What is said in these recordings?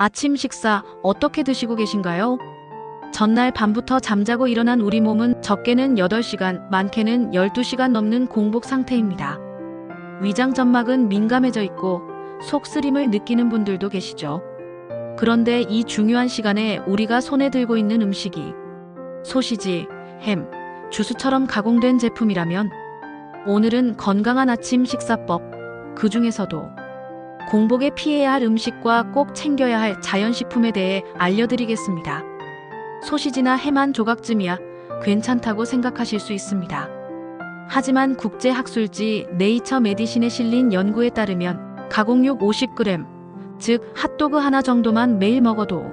아침 식사 어떻게 드시고 계신가요? 전날 밤부터 잠자고 일어난 우리 몸은 적게는 8시간, 많게는 12시간 넘는 공복 상태입니다. 위장 점막은 민감해져 있고 속 쓰림을 느끼는 분들도 계시죠. 그런데 이 중요한 시간에 우리가 손에 들고 있는 음식이 소시지, 햄, 주스처럼 가공된 제품이라면 오늘은 건강한 아침 식사법, 그 중에서도 공복에 피해야 할 음식과 꼭 챙겨야 할 자연식품에 대해 알려드리겠습니다. 소시지나 햄한 조각쯤이야 괜찮다고 생각하실 수 있습니다. 하지만 국제학술지 네이처 메디신에 실린 연구에 따르면 가공육 50g, 즉 핫도그 하나 정도만 매일 먹어도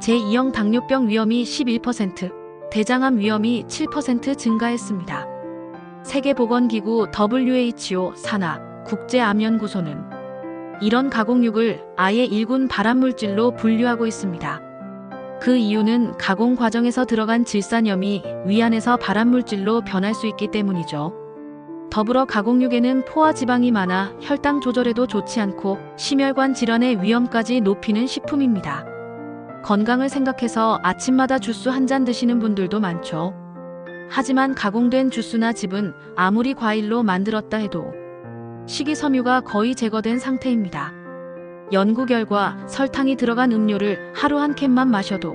제2형 당뇨병 위험이 11%, 대장암 위험이 7% 증가했습니다. 세계보건기구 WHO 산하 국제암연구소는 이런 가공육을 아예 일군 발암물질로 분류하고 있습니다. 그 이유는 가공 과정에서 들어간 질산염이 위안에서 발암물질로 변할 수 있기 때문이죠. 더불어 가공육에는 포화 지방이 많아 혈당 조절에도 좋지 않고 심혈관 질환의 위험까지 높이는 식품입니다. 건강을 생각해서 아침마다 주스 한 잔 드시는 분들도 많죠. 하지만 가공된 주스나 즙은 아무리 과일로 만들었다 해도 식이섬유가 거의 제거된 상태입니다. 연구 결과 설탕이 들어간 음료를 하루 한 캔만 마셔도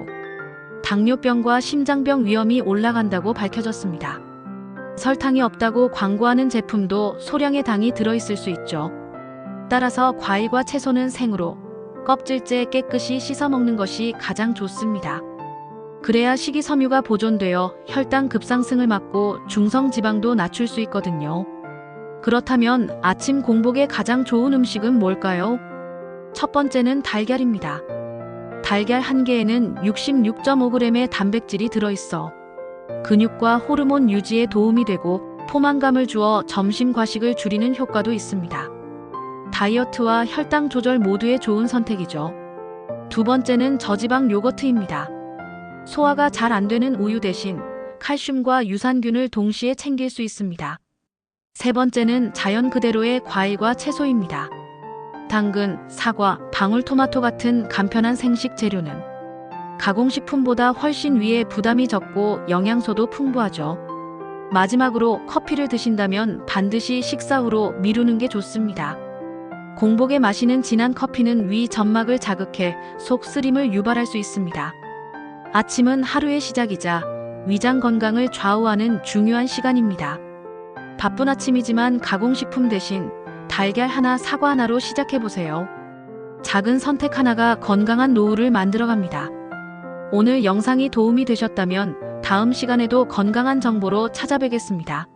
당뇨병과 심장병 위험이 올라간다고 밝혀졌습니다. 설탕이 없다고 광고하는 제품도 소량의 당이 들어있을 수 있죠. 따라서 과일과 채소는 생으로 껍질째 깨끗이 씻어 먹는 것이 가장 좋습니다. 그래야 식이섬유가 보존되어 혈당 급상승을 막고 중성 지방도 낮출 수 있거든요. 그렇다면 아침 공복에 가장 좋은 음식은 뭘까요? 첫 번째는 달걀입니다. 달걀 한 개에는 66.5g의 단백질이 들어있어 근육과 호르몬 유지에 도움이 되고 포만감을 주어 점심 과식을 줄이는 효과도 있습니다. 다이어트와 혈당 조절 모두에 좋은 선택이죠. 두 번째는 저지방 요거트입니다. 소화가 잘 안 되는 우유 대신 칼슘과 유산균을 동시에 챙길 수 있습니다. 세 번째는 자연 그대로의 과일과 채소입니다. 당근, 사과, 방울토마토 같은 간편한 생식 재료는 가공식품보다 훨씬 위에 부담이 적고 영양소도 풍부하죠. 마지막으로 커피를 드신다면 반드시 식사 후로 미루는 게 좋습니다. 공복에 마시는 진한 커피는 위 점막을 자극해 속 쓰림을 유발할 수 있습니다. 아침은 하루의 시작이자 위장 건강을 좌우하는 중요한 시간입니다. 바쁜 아침이지만 가공식품 대신 달걀 하나, 사과 하나로 시작해보세요. 작은 선택 하나가 건강한 노후를 만들어갑니다. 오늘 영상이 도움이 되셨다면 다음 시간에도 건강한 정보로 찾아뵙겠습니다.